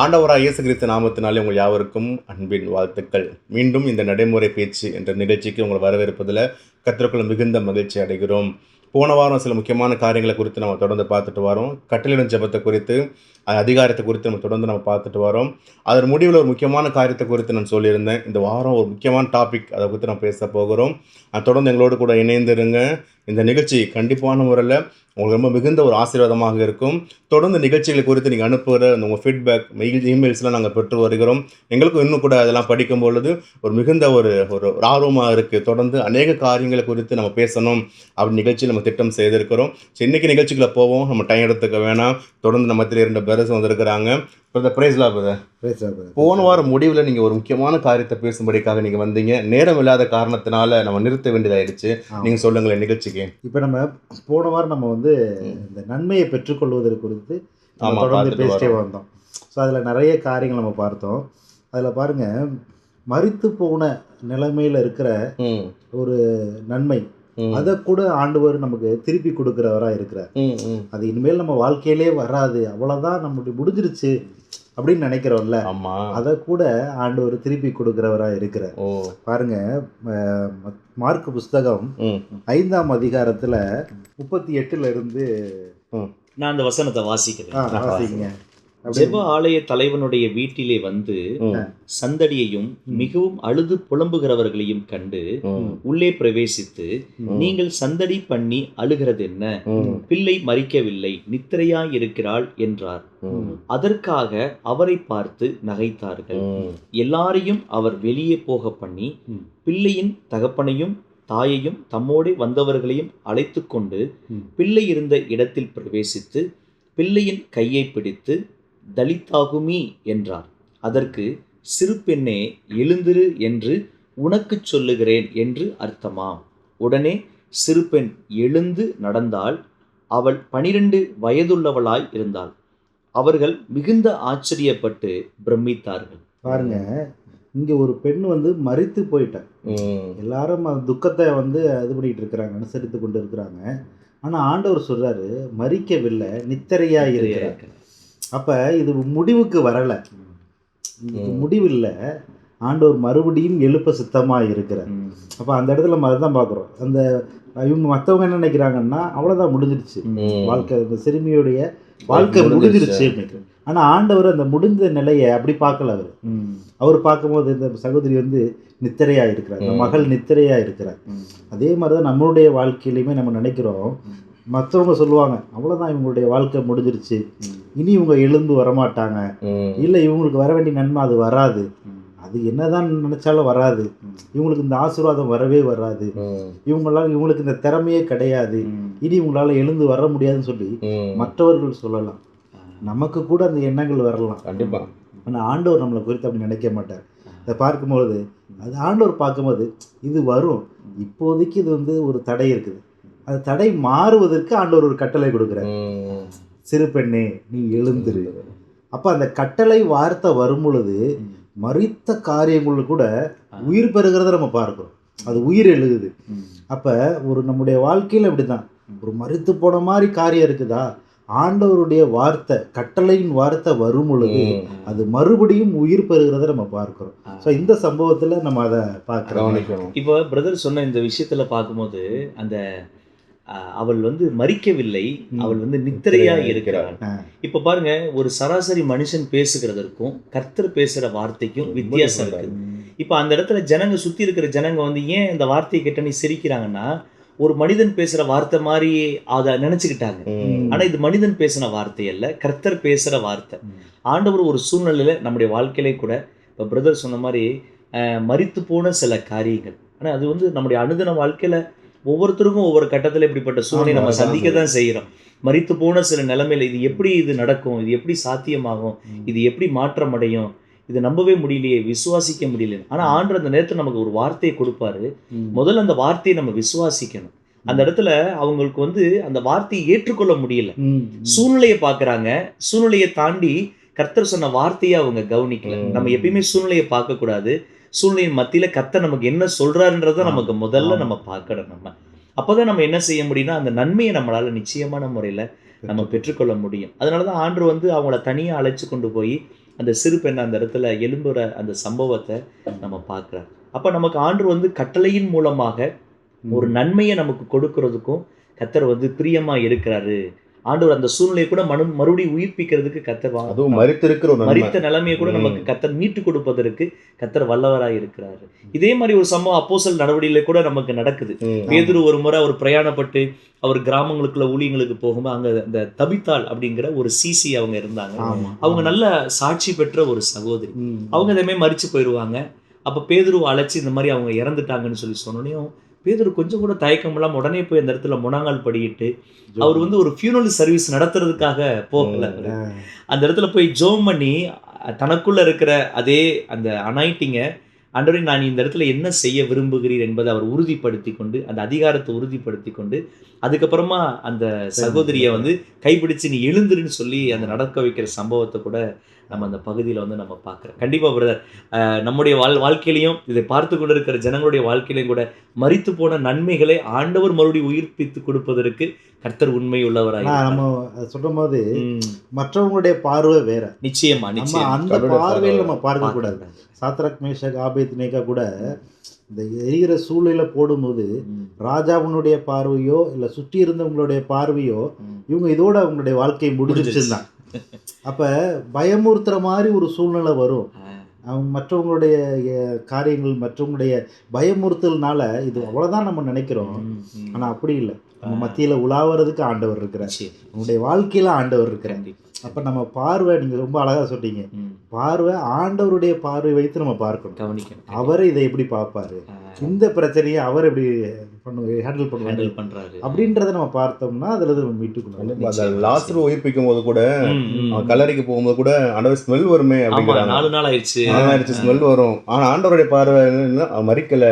ஆண்டவராக இயேசு கிறிஸ்து நாமத்தினாலே உங்கள் யாவருக்கும் அன்பின் வாழ்த்துக்கள். மீண்டும் இந்த நடைமுறை பேச்சு என்ற நிகழ்ச்சிக்கு உங்களை வரவேற்பதில் கத்திரக்குள்ள மிகுந்த மகிழ்ச்சி அடைகிறோம். போன வாரம் சில முக்கியமான காரியங்களை குறித்து நம்ம தொடர்ந்து பார்த்துட்டு வரோம். கட்டளிடும் ஜெபத்தை குறித்து அது அதிகாரத்தை குறித்து நம்ம தொடர்ந்து நம்ம பார்த்துட்டு வரோம். அதன் முடிவில் ஒரு முக்கியமான காரியத்தை குறித்து நான் சொல்லியிருந்தேன். இந்த வாரம் ஒரு முக்கியமான டாபிக் அதை குறித்து நம்ம பேச போகிறோம். தொடர்ந்து எங்களோடு கூட இணைந்திருங்க. இந்த நிகழ்ச்சி கண்டிப்பான முறையில் உங்களுக்கு ரொம்ப மிகுந்த ஒரு ஆசீர்வாதமாக இருக்கும். தொடர்ந்து நிகழ்ச்சிகளை குறித்து நீங்கள் அனுப்புகிற அந்த உங்கள் ஃபீட்பேக் மெயில் இமெயில்ஸ்லாம் நாங்கள் பெற்று வருகிறோம். எங்களுக்கும் இன்னும் கூட அதெல்லாம் படிக்கும் பொழுது ஒரு மிகுந்த ஒரு ஒரு ஒரு ஆர்வமாக இருக்குது தொடர்ந்து அநேக காரியங்களை குறித்து நம்ம பேசணும் அப்படி நிகழ்ச்சியில் நம்ம திட்டம் செய்திருக்கிறோம். ஸோ இன்றைக்கி நிகழ்ச்சிக்குள்ளே போவோம். நம்ம டைம் எடுத்துக்க வேணாம். தொடர்ந்து நம்ம திரு இரண்டு பிரதர்ஸ் வந்திருக்கிறாங்க. பிரதர் பிரைஸ்லா பிரதர் பேசுறது போன வாரம் முடிவில் நீங்கள் ஒரு முக்கியமான காரியத்தை பேசும்படிக்காக நீங்கள் வந்தீங்க. நேரம் இல்லாத காரணத்தினால நம்ம நிறுத்த வேண்டியதாயிடுச்சு. நீங்கள் சொல்லுங்களேன் நிகழ்ச்சிக்கு. இப்போ நம்ம போன வாரம் நம்ம வந்து இந்த நன்மையை பெற்றுக்கொள்வதற்கு குறித்து நம்ம தொடர்ந்து பேசிட்டே. வந்தோம். ஸோ அதில் நிறைய காரியங்கள் நம்ம பார்த்தோம். அதில் பாருங்க மரித்து போன நிலைமையில் இருக்கிற ஒரு நன்மை. அதை கூட ஆண்டவர் நமக்கு திருப்பி கொடுக்குறவராக இருக்கிறார். அது இனிமேல் நம்ம வாழ்க்கையிலே வராது. அவ்வளோதான் நம்மளுடைய முடிஞ்சிருச்சு. அப்படின்னு நினைக்கிறோம்ல. அதை கூட ஆண்டவர் திருப்பி கொடுக்குறவராக இருக்கிறார். பாருங்க மார்க் புஸ்தகம் ஐந்தாம் அதிகாரத்துல முப்பத்தி எட்டுல இருந்து நான் அந்த வசனத்தை வாசிக்கிறேன். வாசிங்க. ஜெப ஆலய தலைவனுடைய வீட்டிலே வந்து சந்தடியையும் மிகவும் அழுது புலம்புகிறவர்களையும் கண்டு உள்ளே பிரவேசித்து நீங்கள் சந்தடி பண்ணி அழுகிறது என்ன? பிள்ளை மறிக்கவில்லை நித்திரையாய் இருக்கிறாள் என்றார். அதற்காக அவரை பார்த்து நகைத்தார்கள். எல்லாரையும் அவர் வெளியே போக பண்ணி. பிள்ளையின் தகப்பனையும் தாயையும் தம்மோடே வந்தவர்களையும் அழைத்து கொண்டு. பிள்ளை இருந்த இடத்தில் பிரவேசித்து பிள்ளையின் கையை பிடித்து தலித்தாகுமி என்றார். அதற்கு சிறு பெண்ணே எழுந்திரு என்று உனக்குச் சொல்லுகிறேன் என்று அர்த்தமாம். உடனே சிறு பெண் எழுந்து நடந்தால் அவள் பனிரெண்டு வயதுள்ளவளாய் இருந்தாள். அவர்கள் மிகுந்த ஆச்சரியப்பட்டு பிரமித்தார்கள். பாருங்க இங்க ஒரு பெண் வந்து மரித்து போயிட்டான் எல்லாரும் அந்த துக்கத்தை வந்து இது பண்ணிட்டு இருக்கிறாங்க அனுசரித்து கொண்டு இருக்கிறாங்க. ஆனா ஆண்டவர் சொல்றாரு மறிக்கவில்லை நித்திரையா இருக்கிறார். அப்ப இது முடிவுக்கு வரல. முடிவில்ல ஆண்டவர் மறுபடியும் எழுப்ப சித்தமா இருக்கிறார். அப்ப அந்த இடத்துல நம்ம அதுதான் பார்க்குறோம் அந்த இவங்க மற்றவங்க என்ன நினைக்கிறாங்கன்னா அவ்வளோதான் முடிஞ்சிருச்சு. வாழ்க்கை இந்த சிறுமியுடைய வாழ்க்கை முடிஞ்சிருச்சு. முடிஞ்சிருச்சு ஆனா ஆண்டவர் அந்த முடிந்த நிலையை அப்படி பார்க்கல அவர். அவர் பார்க்கும்போது இந்த சகோதரி வந்து நித்திரையா இருக்கிறார் இந்த. மகள் நித்திரையா இருக்கிறார். அதே மாதிரி தான் நம்மளுடைய வாழ்க்கையிலையுமே நம்ம நினைக்கிறோம். மற்றவங்க சொல்லுவாங்க அவ்வளோதான் இவங்களுடைய வாழ்க்கை முடிஞ்சிருச்சு. இனி இவங்க எழுந்து வரமாட்டாங்க. இல்லை இவங்களுக்கு வர வேண்டிய நன்மை அது வராது. அது என்னதான் நினைச்சாலும் வராது. இவங்களுக்கு இந்த ஆசீர்வாதம் வரவே வராது. இவங்களால இவங்களுக்கு இந்த திறமையே கிடையாது. இனி இவங்களால எழுந்து வர முடியாதுன்னு சொல்லி மற்றவர்கள் சொல்லலாம். நமக்கு கூட அந்த எண்ணங்கள் வரலாம். கண்டிப்பா. ஆனால் ஆண்டவர் நம்மளை குறித்து அப்படி நினைக்க மாட்டார். அதை பார்க்கும்போது அது ஆண்டவர் பார்க்கும்போது இது வரும். இப்போதைக்கு இது வந்து ஒரு தடை இருக்குது. அந்த தடை மாறுவதற்கு ஆண்டவர் ஒரு கட்டளை கொடுக்குறார். சிறு பெண்ணே நீ எழுந்திரு. அப்போ அந்த கட்டளை வார்த்தை வரும் பொழுது. மறித்த காரியங்கள் கூட உயிர் பெறுகிறத நம்ம பார்க்கிறோம். அது உயிர் எழுகுது. அப்போ ஒரு நம்முடைய வாழ்க்கையில் இப்படிதான் ஒரு மறித்து போன மாதிரி காரியம் இருக்குதா? ஆண்டவருடைய வார்த்தை கட்டளையின் வார்த்தை வரும் பொழுது. அது மறுபடியும் உயிர் பெறுகிறத நம்ம பார்க்கிறோம். ஸோ இந்த சம்பவத்தில் நம்ம அதை பார்க்குறோம். இப்போ பிரதர் சொன்ன இந்த விஷயத்துல பார்க்கும்போது அந்த அவள் வந்து மறிக்கவில்லை. அவள் வந்து நித்திரையா இருக்கிறாள். இப்ப பாருங்க ஒரு சராசரி மனுஷன் பேசுகிறதற்கும் கர்த்தர் பேசுற வார்த்தைக்கும் வித்தியாசம் இருக்கு. இப்ப அந்த இடத்துல ஜனங்க சுத்தி இருக்கிற ஜனங்க வந்து ஏன் இந்த வார்த்தையை கேட்ட நீ சிரிக்கிறாங்கன்னா ஒரு மனிதன் பேசுற வார்த்தை மாதிரி அதை நினைச்சுக்கிட்டாங்க. ஆனா இது மனிதன் பேசின வார்த்தை அல்ல கர்த்தர் பேசுற வார்த்தை. ஆண்டவர் ஒரு சூழ்நிலையில நம்முடைய வாழ்க்கையிலே கூட இப்போ பிரதர் சொன்ன மாதிரி அஹ், மரித்து போன சில காரியங்கள். ஆனா அது வந்து நம்முடைய அனுதின வாழ்க்கையில ஒவ்வொருத்தருக்கும் ஒவ்வொரு கட்டத்துல இப்படிப்பட்ட சூழ்நிலை நம்ம சந்திக்க தான் செய்கிறோம் மரித்து போன சில நிலைமையில இது எப்படி இது நடக்கும்? இது எப்படி சாத்தியமாகும்? இது எப்படி மாற்றம் அடையும்? இது நம்பவே முடியலையே விசுவாசிக்க முடியல ஆனா ஆண்டவர் அந்த நேரத்துல நமக்கு ஒரு வார்த்தையை கொடுப்பாரு. முதல்ல அந்த வார்த்தையை நம்ம விசுவாசிக்கணும். அந்த இடத்துல அவங்களுக்கு வந்து அந்த வார்த்தையை ஏற்றுக்கொள்ள முடியல. சூழ்நிலையை பார்க்கறாங்க. சூழ்நிலையை தாண்டி கர்த்தர் சொன்ன வார்த்தையை அவங்க கவனிக்கல. நம்ம எப்பயுமே சூழ்நிலையை பார்க்க கூடாது சூழ்நிலையின் மத்தியில கர்த்தர் நமக்கு என்ன சொல்றாருன்றத ஆமா. நமக்கு முதல்ல. நம்ம பார்க்கணும் நம்ம. அப்பதான் நம்ம என்ன செய்ய முடியும்னா அந்த நன்மையை நம்மளால நிச்சயமான முறையில நம்ம பெற்றுக்கொள்ள முடியும். அதனால தான் ஆண்டு வந்து அவங்கள தனியாக அழைச்சு கொண்டு போய் அந்த சிறு பெண் அந்த இடத்துல எலும்புற அந்த சம்பவத்தை நம்ம பார்க்குறோம் அப்போ நமக்கு ஆண்டு வந்து கட்டளையின் மூலமாக ஒரு நன்மையை நமக்கு கொடுக்கறதுக்கும் கத்தர் வந்து பிரியமா இருக்கிறாரு. ஆண்டவர் அந்த சூழ்நிலையை கூட மனு மறுபடியும் உயிர்ப்பிக்கிறதுக்கு கத்தர் அதுவும் மறித்திருக்கிற மரித்த நிலைமையை கூட. நமக்கு கத்தர் மீட்டு கொடுப்பதற்கு கத்தர் வல்லவராய் இருக்கிறாரு. இதே மாதிரி ஒரு சம்பவம் அப்போஸ்தலர் நடவடிக்கையில கூட நமக்கு நடக்குது. பேதுரு ஒரு முறை அவர் பிரயாணப்பட்டு அவர் கிராமங்களுக்குள்ள ஊழியங்களுக்கு போகும்போது அங்க இந்த தபித்தாள் அப்படிங்கிற ஒரு சிசி அவங்க இருந்தாங்க. அவங்க நல்ல சாட்சி பெற்ற ஒரு சகோதரி. அவங்க இதே மாதிரி மறிச்சு போயிடுவாங்க அப்போ பேதுருவை அழைச்சி இந்த மாதிரி அவங்க இறந்துட்டாங்கன்னு சொல்லி சொன்னோனையும் பேதுரு கொஞ்சம் கூட தயக்கம் இல்லாம உடனே போய் அந்த இடத்துல முழங்கால் படியிட்டு அவர் வந்து ஒரு ஃபியூனல் சர்வீஸ் நடத்துறதுக்காக போகல. அந்த இடத்துல போய் ஜோம் பண்ணி தனக்குள்ள இருக்கிற அதே அந்த அனாயிட்டிங்க ஆண்டவரே நான் இந்த இடத்துல என்ன செய்ய விரும்புகிறீர் என்பதை அவர் உறுதிப்படுத்தி கொண்டு அந்த அதிகாரத்தை உறுதிப்படுத்தி கொண்டு அதுக்கப்புறமா அந்த சகோதரியை வந்து கைப்பிடிச்சு நீ எழுந்துருன்னு சொல்லி அந்த நடக்க வைக்கிற சம்பவத்தை கூட நம்ம அந்த பகுதியில் வந்து நம்ம பார்க்குறோம். கண்டிப்பாக பிரதர் நம்முடைய வாழ் வாழ்க்கையிலையும் இதை பார்த்து கொண்டு இருக்கிற ஜனங்களுடைய வாழ்க்கையிலையும் கூட மரித்து போன நன்மைகளை ஆண்டவர் மறுபடியும் உயிர்ப்பித்து கொடுப்பதற்கு கர்த்தர் உண்மை உள்ளவராக நம்ம சொல்லும் போது மற்றவங்களுடைய பார்வை வேற. நிச்சயமா நிச்சயமா. அந்த பார்வையில் பார்வை. நம்ம பார்க்க கூடாது சாத்ரக் மேஷக் ஆபேத்னேகா கூட இந்த எரிகிற சூழ்நிலை போடும்போது ராஜாவினுடைய பார்வையோ இல்லை சுற்றி இருந்தவங்களுடைய பார்வையோ. இவங்க இதோட அவங்களுடைய வாழ்க்கை முடிஞ்சிருச்சுதான் அப்ப பயமுறுத்துற மாதிரி ஒரு சூழ்நிலை வரும். அவங்க மற்றவங்களுடைய காரியங்கள் மற்றவங்களுடைய பயமுறுத்தல்னால இது அவ்வளவுதான் நம்ம நினைக்கிறோம். ம், ம். ஆனா அப்படி இல்லை. நம்ம மத்தியில உலாவறதுக்கு ஆண்டவர் இருக்கிறார். நம்முடைய வாழ்க்கையில ஆண்டவர் இருக்கிறார். அப்ப நம்ம பார்வை நீங்க ரொம்ப அழகா சொன்னீங்க ம், பார்வை ஆண்டவருடைய பார்வை வைத்து நம்ம பார்க்கணும். கவனிக்கணும். அவர் இதை எப்படி பார்ப்பாரு? இந்த பிரச்சனையை அவர் எப்படி பண்ணு ஹேண்டில் பண்ணுவாரு? Handle பண்றாரு. அப்படின்றத நம்ம பார்த்தோம்னா அதுல இருந்து நம்ம. மீட்டுக்கணும். அந்த லாஸ்டர் உயிர்ப்பிக்கும் போது கூட கல்லறைக்கு போகும்போது கூட ஆண்டவர் ஸ்மெல் வருமே ஆமா அப்படிங்கிறாங்க. நாலு நாள் ஆயிடுச்சு. ஆயிடுச்சு ஸ்மெல் வரும். ஆனா ஆண்டவருடைய பார்வை மறிக்கல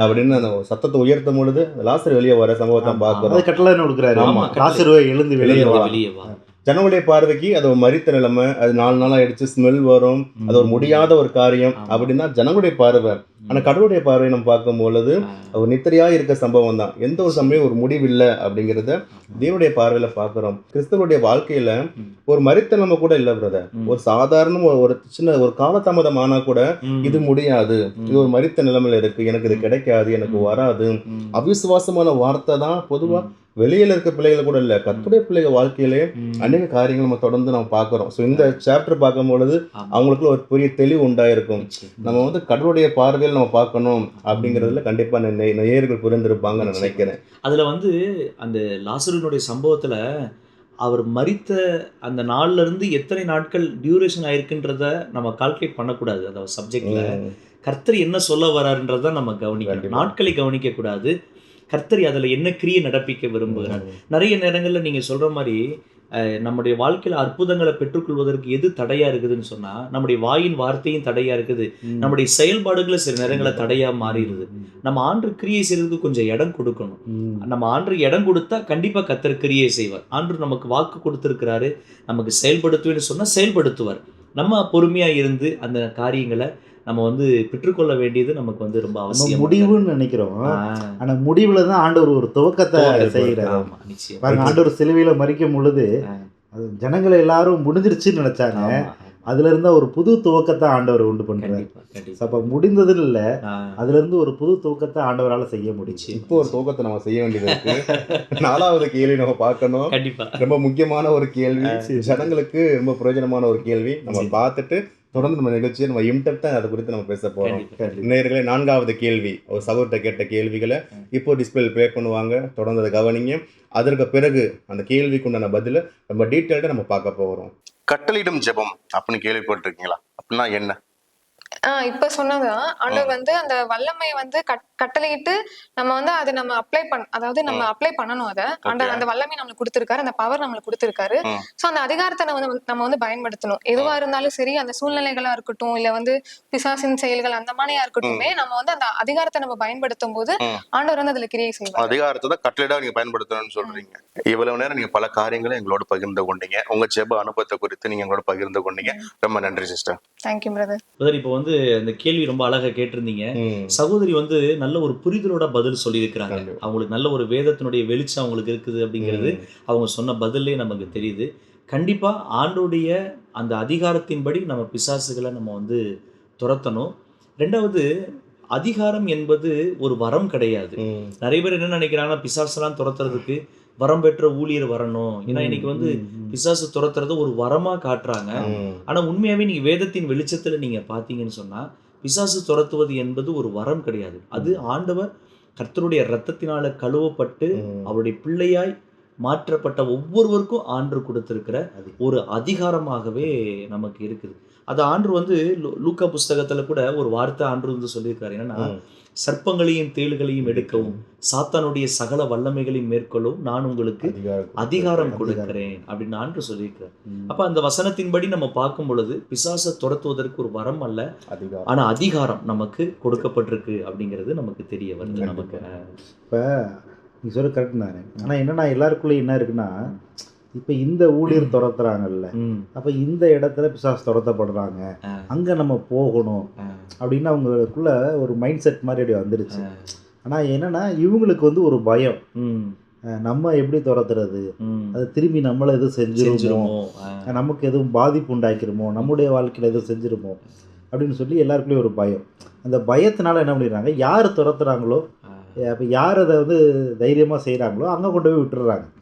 அப்படின்னு அந்த சத்தத்தை உயர்த்தும் பொழுது லாஸ்டர் வெளியே வர சம்பவத்தை பாக்குறோம் கட்டளை கொடுக்குறாரு? ஆமா, கட்டளை. காசிருவை எழுந்து வெளியே. வெளியே வா. ஜனங்களுடைய பார்வைக்கு அது ஒரு மறித்த நிலைமை. அது நாலு நாள் ஆயிடுச்சு ஸ்மெல் வரும். அது ஒரு முடியாத ஒரு காரியம். அப்படின்னா ஜனங்களுடைய பார்வை ஆனா கடவுளுடைய பார்வையை நம்ம பார்க்கும் பொழுது அவர் நித்திரையா இருக்க சம்பவம் தான் எந்த ஒரு சமயம் ஒரு முடிவில்லை அப்படிங்கிறத தேவனுடைய பார்வையில பார்க்கிறோம். கிறிஸ்தவனுடைய வாழ்க்கையில. ஒரு மறித்த நம்ம கூட இல்ல பிரதர். ஒரு சாதாரண ஒரு- சின்ன ஒரு காலதாமதம் ஆனா கூட இது முடியாது. இது ஒரு மறித்த நிலைமையில இருக்கு. எனக்கு இது கிடைக்காது எனக்கு. வராது. அவிசுவாசமான வார்த்தை தான் பொதுவா வெளியில இருக்க பிள்ளைகள் கூட இல்ல. கத்துடைய பிள்ளைகள் வாழ்க்கையிலே. அநேக காரியங்கள் நம்ம தொடர்ந்து நம்ம பார்க்கிறோம். ஸோ இந்த சாப்டர் பார்க்கும் பொழுது. அவங்களுக்குள்ள ஒரு பெரிய தெளிவு உண்டாயிருக்கும். நம்ம வந்து கடவுளுடைய பார்வையில் நம்ம பார்க்கணும் அப்படிங்கிறதுல கண்டிப்பா நே- நேயர்கள் புரிந்திருப்பாங்க நான் நினைக்கிறேன். அதுல வந்து அந்த லாசருனுடைய சம்பவத்துல அவர் மரித்த அந்த நாள்ல இருந்து எத்தனை நாட்கள் டியூரேஷன் ஆயிருக்குன்றத நம்ம கால்குலேட் பண்ணக்கூடாது. அந்த சப்ஜெக்ட்ல. கர்த்தர் என்ன சொல்ல வராருன்றத நம்ம கவனிக்கணும். நாட்களை கவனிக்க கூடாது கர்த்தர் அதுல என்ன கிரியை நடப்பிக்க விரும்புகிறார்? நிறைய நேரங்கள்ல நீங்க சொல்ற மாதிரி நம்முடைய வாழ்க்கையில அற்புதங்களை பெற்றுக்கொள்வதற்கு எது தடையா இருக்குதுன்னு சொன்னா நம்முடைய வாயின் வார்த்தையும் தடையா இருக்குது. நம்முடைய செயல்பாடுகளை சில நேரங்கள தடையா மாறிடுது. நம்ம ஆண்டு கிரியை செய்யறதுக்கு கொஞ்சம் இடம் கொடுக்கணும். நம்ம ஆண்டு இடம் கொடுத்தா கண்டிப்பா கத்தர் கிரியை செய்வார். ஆண்டு நமக்கு வாக்கு கொடுத்திருக்கிறாரு. நமக்கு செயல்படுத்துவேன்னு சொன்னா செயல்படுத்துவார். நம்ம பொறுமையா இருந்து அந்த காரியங்களை நம்ம வந்து பெற்றுக்கொள்ள வேண்டியது நமக்கு வந்து ரொம்ப அவசியம். முடிவுன்னு நினைக்கிறோம். ஆனா முடிவுல தான் ஆண்டவர் ஒரு துவக்கத்தை செய்கிறார். ஆமா நிச்சயம். பாருங்க ஆண்டவர் சிலுவையில மறிக்கும் பொழுது. அது ஜனங்கள் எல்லாரும் முடிஞ்சிருச்சுன்னு நினைச்சாங்க. அதுல இருந்து ஒரு புது துவக்கத்தை ஆண்டவர் உண்டு பண்றாரு. அப்ப முடிந்ததுன்னு இல்ல அதுல இருந்து ஒரு புது துவக்கத்தை ஆண்டவரால செய்ய முடிச்சு. இப்போ ஒரு துவக்கத்தை நம்ம செய்ய வேண்டியது இருக்கு. நாலாவது கேள்வி நம்ம பார்க்கணும். கண்டிப்பா. ரொம்ப முக்கியமான ஒரு கேள்வி. சரி. ஜனங்களுக்கு ரொம்ப பிரயோஜனமான ஒரு கேள்வி. நம்ம. பார்த்துட்டு தொடர்ந்து நம்ம நிகழ்ச்சியை நம்ம இம்டெப்டா அதை குறித்து நம்ம பேச போறோம். கண்டிப்பா நேயர்களே நான்காவது கேள்வி. ஒரு சகோதரத்தை கேட்ட கேள்விகளை இப்போ டிஸ்பிளே ப்ளே பண்ணுவாங்க. தொடர்ந்து அதை கவனிங்க. அதற்கு பிறகு அந்த கேள்விக்கு உண்டான பதில நம்ம டீட்டெயில்டாக நம்ம பார்க்க போகிறோம் கட்டளையிடும் ஜெபம் அப்படின்னு கேள்விப்பட்டிருக்கீங்களா அப்படின்னா என்ன? ஆஹ் இப்ப சொன்னதுதான் ஆண்டவர் வந்து அந்த வல்லமையை வந்து கட்- கட்டளையிட்டு நம்ம வந்து அதை நம்ம அப்ளை பண்ண அதாவது நம்ம அப்ளை பண்ணணும் அதை. ஆண்டவர் அந்த வல்லமை நம்மளுக்கு கொடுத்திருக்காரு அந்த பவர் நம்மளுக்கு கொடுத்திருக்காரு. சோ அந்த அதிகாரத்தை வந்து நம்ம வந்து பயன்படுத்தணும். எதுவா இருந்தாலும் சரி அந்த சூழ்நிலைகளா இருக்கட்டும் இல்ல வந்து பிசாசின் செயல்கள் அந்த மாதிரியா இருக்கட்டுமே நம்ம வந்து அந்த அதிகாரத்தை நம்ம பயன்படுத்தும் போது. ஆண்டவர் வந்து அதுல கிரியை செய்வார். அதிகாரத்தை தான் கட்டளையிட நீங்க பயன்படுத்தணும்னு சொல்றீங்க. இவ்வளவு நேரம் நீங்க பல காரியங்களை எங்களோட பகிர்ந்து கொண்டீங்க. உங்க ஜெப அனுபவத்தை குறித்து நீங்க எங்களோட பகிர்ந்து கொண்டீங்க. ரொம்ப நன்றி சிஸ்டர் தேங்க்யூ பிரதர் பிரதர் இப்போ வந்து அந்த கேள்வி ரொம்ப அழகா கேட்டிருந்தீங்க. சகோதரி வந்து நல்ல ஒரு புரிதலோட பதில் சொல்லியிருக்கிறாங்க. அவங்களுக்கு நல்ல ஒரு வேதத்தினுடைய வெளிச்சம் அவங்களுக்கு இருக்குது அப்படிங்கிறது அவங்க சொன்ன பதிலே நமக்கு தெரியுது. கண்டிப்பா ஆண்டோடைய அந்த அதிகாரத்தின்படி நம்ம பிசாசுகளை நம்ம வந்து துரத்தணும். ரெண்டாவது அதிகாரம் என்பது ஒரு வரம் கிடையாது. நிறைய பேர் என்ன நினைக்கிறாங்கன்னா பிசாசெல்லாம் துரத்துறதுக்கு வரம் பெற்ற ஊழியர் வரணும் ஏன்னா இன்னைக்கு வந்து பிசாசு துரத்துறத ஒரு வரமா காட்டுறாங்க. ஆனா உண்மையாவே நீங்க வேதத்தின் வெளிச்சத்துல நீங்க பாத்தீங்கன்னு சொன்னா பிசாசு துரத்துவது என்பது ஒரு வரம் கிடையாது அது ஆண்டவர் கர்த்தருடைய இரத்தத்தினால கழுவப்பட்டு. அவருடைய பிள்ளையாய் மாற்றப்பட்ட ஒவ்வொருவருக்கும் ஆண்டு கொடுத்திருக்கிற அது. ஒரு அதிகாரமாகவே நமக்கு இருக்குது அது ஆண்டு வந்து லூக்கா புஸ்தகத்துல கூட ஒரு வார்த்தை ஆண்டு வந்து சொல்லியிருக்காரு. என்னன்னா. சர்ப்பங்களையும் தேள்களையும் எடுக்கவும் சாத்தானுடைய சகல வல்லமைகளையும் மேற்கொள்ளவும் நான் உங்களுக்கு அதிகாரம். கொடுக்கிறேன். அப்படின்னு ஆண்டு சொல்லியிருக்கிறார் ம். அப்ப அந்த வசனத்தின்படி நம்ம பார்க்கும் பொழுது பிசாசை துரத்துவதற்கு ஒரு வரம் அல்ல ஆனா அதிகாரம் நமக்கு கொடுக்கப்பட்டிருக்கு அப்படிங்கிறது நமக்கு தெரிய வருது நமக்கு. இப்போ நீ சொல்ல கரெக்ட் தானே. ஆனால் என்னன்னா எல்லாருக்குள்ளேயும் என்ன இருக்குன்னா இப்போ இந்த ஊழியர் துரத்துறாங்கல்ல. அப்போ இந்த இடத்துல பிசாசு துரத்தப்படுறாங்க. அங்கே நம்ம போகணும். அப்படின்னு அவங்களுக்குள்ள ஒரு மைண்ட் செட் மாதிரி அப்படி வந்துருச்சு. ஆ. ஆனால் என்னன்னா இவங்களுக்கு வந்து ஒரு பயம். நம்ம எப்படி துரத்துறது. அது திரும்பி நம்மளை எதுவும் செஞ்சிருமோ? நமக்கு எதுவும் பாதிப்பு உண்டாக்கிருமோ? நம்முடைய வாழ்க்கையில் எதுவும் செஞ்சிருமோ? அப்படின்னு சொல்லி எல்லாருக்குள்ளேயும் ஒரு பயம். அந்த பயத்தினால என்ன பண்ணிடுறாங்க? யார் துரத்துறாங்களோ? அப்போ யார் அதை வந்து தைரியமாக செய்கிறாங்களோ அங்கே கொண்டு போய் விட்டுறாங்க ஆ.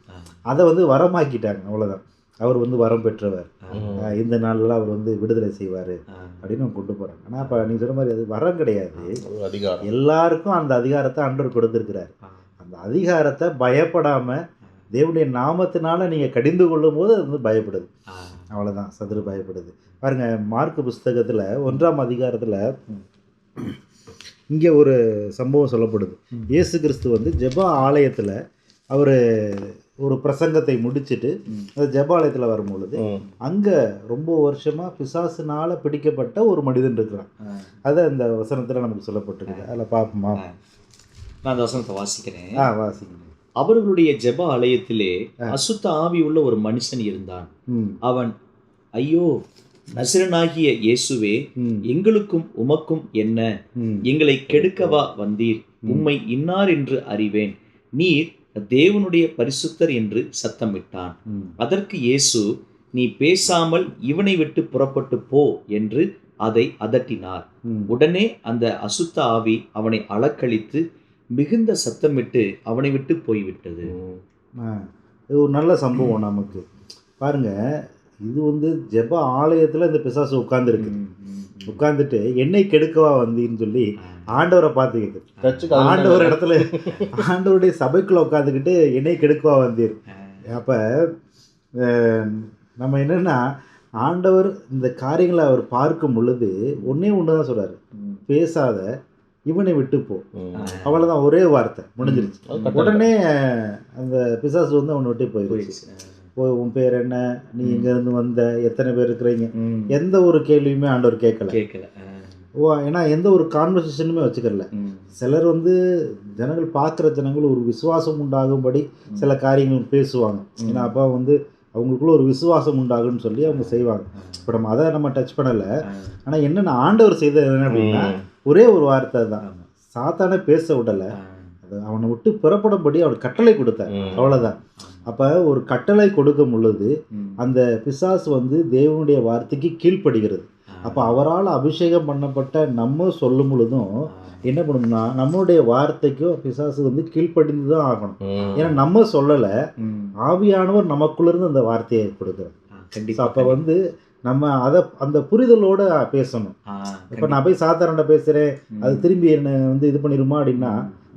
அதை வந்து வரமாக்கிட்டாங்க அவ்வளோதான் அவர் வந்து வரம் பெற்றவர். இந்த நாளில் அவர் வந்து விடுதலை செய்வார். அப்படின்னு அவங்க கொண்டு போகிறாங்க ஆனால் இப்போ நீ சொன்ன மாதிரி அது வரம் கிடையாது. அதிகாரம். எல்லாருக்கும் அந்த அதிகாரத்தை ஆண்டவர் கொடுத்துருக்கிறார். அந்த அதிகாரத்தை பயப்படாமல் தேவனுடைய நாமத்தினால நீங்கள் கடிந்து கொள்ளும் போது அது வந்து பயப்படுது. அவ்வளோதான் சதுரு பயப்படுது. பாருங்க மார்க் புஸ்தகத்தில் ஒன்றாம் அதிகாரத்தில் இங்கே ஒரு சம்பவம் சொல்லப்படுது. இயேசு கிறிஸ்து வந்து ஜெப ஆலயத்தில் அவர் ஒரு பிரசங்கத்தை முடிச்சிட்டு. அந்த ஜெப ஆலயத்தில் வரும்பொழுது ம். அங்கே ரொம்ப வருஷமாக பிசாசுனால பிடிக்கப்பட்ட ஒரு மனிதன் இருக்கிறான். அது அந்த வசனத்தில் நமக்கு சொல்லப்பட்டிருக்கு அதில் பார்ப்போமா? நான் அந்த வசனத்தை வாசிக்கிறேன். ஆ வாசிங்க. அவர்களுடைய ஜெப ஆலயத்திலே. அசுத்த ஆவி உள்ள ஒரு மனுஷன் இருந்தான். அவன் ஐயோ நசிரனாகிய இயேசுவே எங்களுக்கும் உமக்கும் என்ன? எங்களை கெடுக்கவா வந்தீர்? உம்மை இன்னார் என்று அறிவேன். நீர் தேவனுடைய பரிசுத்தர் என்று சத்தமிட்டான். அதற்கு இயேசு நீ பேசாமல் இவனை விட்டு புறப்பட்டு போ என்று அதை அதட்டினார். உடனே அந்த அசுத்த ஆவி அவனை அளக்களித்து மிகுந்த சத்தமிட்டு அவனை விட்டு போய்விட்டது. இது ஒரு நல்ல சம்பவம் நமக்கு. பாருங்க இது வந்து ஜெப ஆலயத்தில் இந்த பிசாசு உட்கார்ந்துருக்கு. உட்கார்ந்துட்டு என்னை கெடுக்கவா வந்தீன்னு சொல்லி ஆண்டவரை பார்த்துக்கிட்டு ஆண்டவர். இடத்துல ஆண்டவருடைய சபைக்குள்ள உட்காந்துக்கிட்டு என்னை கெடுக்கவா வந்தீர். அப்போ நம்ம என்னன்னா ஆண்டவர் இந்த காரியங்களை அவர் பார்க்கும் பொழுது ஒண்ணே ஒன்று தான் சொல்றாரு. பேசாத இவனை விட்டு போ. ம். அவ்வளோதான் ஒரே வார்த்தை முடிஞ்சிருச்சு. உடனே அந்த பிசாசு வந்து அவனை விட்டு போயிடுச்சு உன் பேர் என்ன? நீ எங்க இருந்து வந்த? எத்தனை பேர் இருக்கிறீங்க? எந்த ஒரு கேள்வியுமே ஆண்டவர் கேட்கல. கேட்கல. ஓ ஏன்னா எந்த ஒரு கான்வர்சேஷனுமே வச்சுக்கல. சிலர் வந்து ஜனங்கள் பார்க்குற ஜனங்கள் ஒரு விசுவாசம் உண்டாகும்படி சில காரியங்கள் பேசுவாங்க. ஏன்னா அப்போ வந்து அவங்களுக்குள்ள ஒரு விசுவாசம் உண்டாகும்னு சொல்லி அவங்க செய்வாங்க. இப்போ நம்ம அதை நம்ம டச் பண்ணலை. ஆனால் என்னென்ன ஆண்டவர் செய்தது என்ன அப்படின்னா. ஒரே ஒரு வார்த்தை தான் சாத்தானே பேச விடலை. அவனை விட்டு புறப்படும்படி அவர் கட்டளை கொடுத்தார். அவ்வளோதான் அப்போ ஒரு கட்டளை கொடுக்கும் பொழுது அந்த பிசாசு வந்து தேவனுடைய வார்த்தைக்கு கீழ்ப்படுகிறது. அப்போ அவரால் அபிஷேகம் பண்ணப்பட்ட நம்ம சொல்லும் பொழுதும் என்ன பண்ணணும்னா நம்மளுடைய வார்த்தைக்கும் பிசாசு வந்து கீழ்ப்படிந்து தான் ஆகணும். ஏன்னா நம்ம சொல்லலை ஆவியானவர் நமக்குள்ளேருந்து அந்த வார்த்தையை கொடுக்குறார். கண்டிப்பா அப்போ வந்து நம்ம அதை அந்த புரிதலோட பேசணும். இப்போ நான் போய் சாத்தாரண்ட பேசுகிறேன் அது திரும்பி என்ன வந்து இது பண்ணிருமா அப்படின்னா